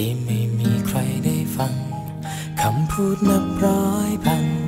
ที่ไม่มีใครได้ฟัง คำพูดนับร้อยพัน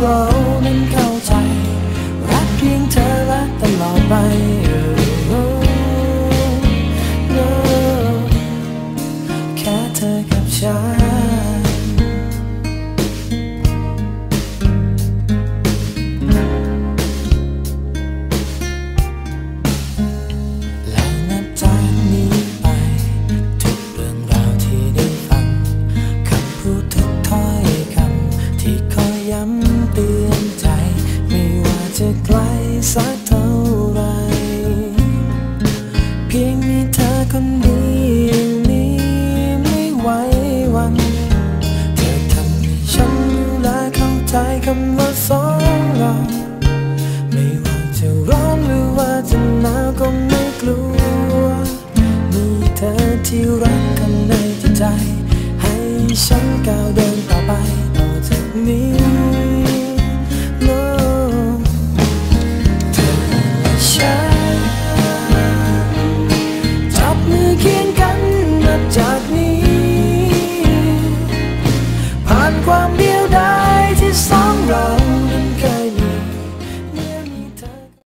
เรานั้นเข้าใจ รักเพียงเธอและตลอดไป Oh, no แค่เธอกับฉัน คนดีนี้ไม่ไหววัน เธอทำให้ฉันรู้และเข้าใจคำว่าสองเราไม่ว่าจะร้อนหรือว่าจะหนาวก็ไม่กลัว มีเธอที่รักกันในใจ ให้ฉันก้าวเดิน